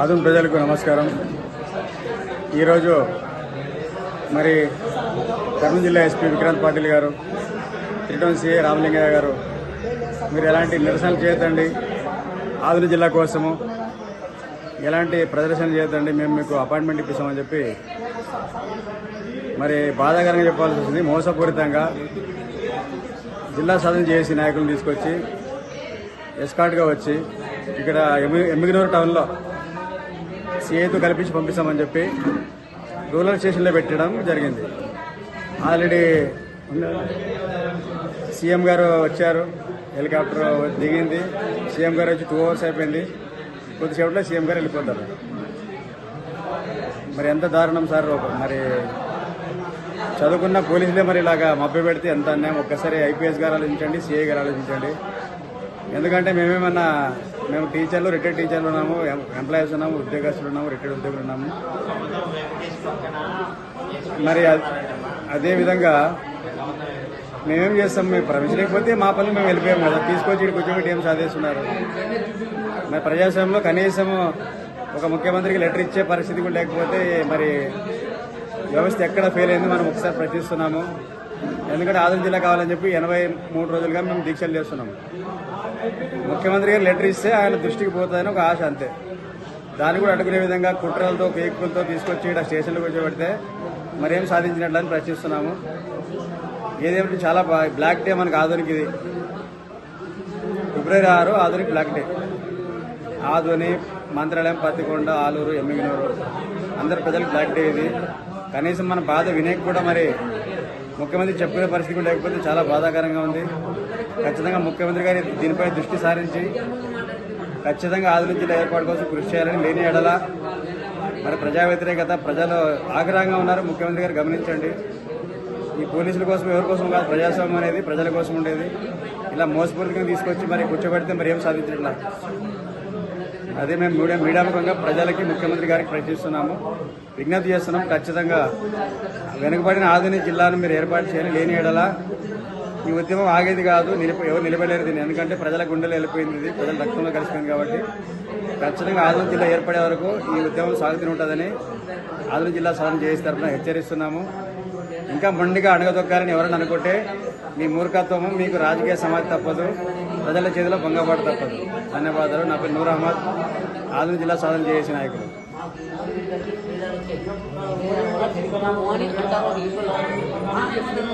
ఆదం ప్రజలకు నమస్కారం. ఈరోజు మరి కర్నూలు జిల్లా ఎస్పీ విక్రాంత్ పాటిల్ గారు త్రిటోన్ సిఏ రామలింగయ్య గారు మీరు ఎలాంటి నిరసనలు చేయొద్దండి. ఆదుల జిల్లా కోసము ఎలాంటి ప్రదర్శన చేయొద్దండి. మేము మీకు అపాయింట్మెంట్ ఇప్పిస్తామని చెప్పి మరి బాధాకరంగా చెప్పాల్సి వస్తుంది. మోసపూరితంగా జిల్లా సాధన చేసి నాయకులను తీసుకొచ్చి ఎస్కాట్గా వచ్చి ఇక్కడ ఎమి ఎమ్మిగనూరు టౌన్లో సిఐతో కల్పించి పంపిస్తామని చెప్పి రూరల్ స్టేషన్లో పెట్టడం జరిగింది. ఆల్రెడీ సీఎం గారు వచ్చారు. హెలికాప్టర్ దిగింది. సీఎం గారు వచ్చి టూ అవర్స్ అయిపోయింది. కొద్దిసేపట్లో సీఎం గారు వెళ్ళిపోతారు. మరి ఎంత దారుణం సార్ మరి చదువుకున్న పోలీసులే మరి ఇలాగా మభ్య పెడితే ఎంత అన్యాయం. ఒక్కసారి ఐపీఎస్ గారు ఆలోచించండి సిఐ గారు ఆలోచించండి. ఎందుకంటే మేమేమన్నా మేము టీచర్లు రిటైర్డ్ టీచర్లు ఉన్నాము ఎం- ఎంప్లాయీస్ ఉన్నాము ఉద్యోగస్తులు ఉన్నాము రిటైర్డ్ ఉద్యోగులు ఉన్నాము. మరి అదేవిధంగా అదే విధంగా మేమేం చేస్తాం? మేము ప్రవేశం లేకపోతే మా పనులు మేము వెళ్ళిపోయాం కదా. తీసుకొచ్చి ఇక్కడ కూర్చోబెట్టి ఏం సాధిస్తున్నారు? మరి ప్రజాస్వామ్యంలో కనీసం ఒక ముఖ్యమంత్రికి లెటర్ ఇచ్చే పరిస్థితి కూడా లేకపోతే మరి వ్యవస్థ ఎక్కడ ఫెయిల్ అయింది మనం ఒకసారి ప్రశ్నిస్తున్నాము. ఎందుకంటే ఆదిలాబాద్ జిల్లా కావాలని చెప్పి ఎనభై మూడు రోజులుగా మేము దీక్షలు చేస్తున్నాము. ముఖ్యమంత్రి గారు లెటర్ ఇస్తే ఆయన దృష్టికి పోతుందని ఒక ఆశ అంతే. దాన్ని కూడా అడుగునే విధంగా కుట్రలతో కేకులతో తీసుకొచ్చి ఇక్కడ స్టేషన్లో కూర్చోబెడితే మరేం సాధించినట్లని ప్రశ్నిస్తున్నాము. ఏదేమిటి చాలా బ్లాక్ డే మనకు ఆధునిక ఇది. ఫిబ్రవరి ఆరు ఆధునిక బ్లాక్ డే. ఆధుని మంత్రాలయం పత్తికొండ ఆలూరు ఎమ్మిగినూరు. అందరు ప్రజలకు బ్లాక్ డే ఇది. కనీసం మన బాధ వినేకి కూడా మరి ముఖ్యమంత్రి చెప్పుకునే పరిస్థితి లేకపోతే చాలా బాధాకరంగా ఉంది. ఖచ్చితంగా ముఖ్యమంత్రి గారి దీనిపై దృష్టి సారించి ఖచ్చితంగా ఆధునిక జిల్లా ఏర్పాటు కోసం కృషి చేయాలని లేని ఎడల మరి ప్రజా వ్యతిరేకత ప్రజలు ఆగ్రహంగా ఉన్నారు. ముఖ్యమంత్రి గారు గమనించండి. ఈ పోలీసుల కోసం ఎవరి కోసం కాదు ప్రజాస్వామ్యం అనేది ప్రజల కోసం ఉండేది. ఇలా మోసపూరితంగా తీసుకొచ్చి మరి కూర్చోబెడితే మరి ఏం సాధించట్లా? అదే మేము మీడియా మీడియా ముఖంగా ప్రజలకి ముఖ్యమంత్రి గారికి ప్రశ్నిస్తున్నాము. విజ్ఞప్తి చేస్తున్నాం. ఖచ్చితంగా వెనుకబడిన ఆధునిక జిల్లాను మీరు ఏర్పాటు చేయాలి లేని ఎడలా ఈ ఉద్యమం ఆగేది కాదు నిలిపి ఎవరు నిలబడలేరు దీన్ని. ఎందుకంటే ప్రజల గుండెలు వెళ్ళిపోయింది ఇది. ప్రజల రక్తంలో కలిసిపోయింది కాబట్టి. ఖచ్చితంగా ఆదిలం జిల్లా ఏర్పడే వరకు ఈ ఉద్యమం సాగుతూనే ఉంటుందని ఆదిలం జిల్లా సాధన చేసే తరఫున హెచ్చరిస్తున్నాము. ఇంకా మొండిగా అడగదొక్కారని ఎవరైనా అనుకుంటే మీ మూర్ఖత్వము మీకు రాజకీయ సమాధి తప్పదు. ప్రజల చేతిలో భంగపాటు తప్పదు. ధన్యవాదాలు. నా పేరు నూర్ అహ్మద్. ఆదిలం జిల్లా సాధన చేసే నాయకుడు. मोहनी खट्टा और हाँ इसलिए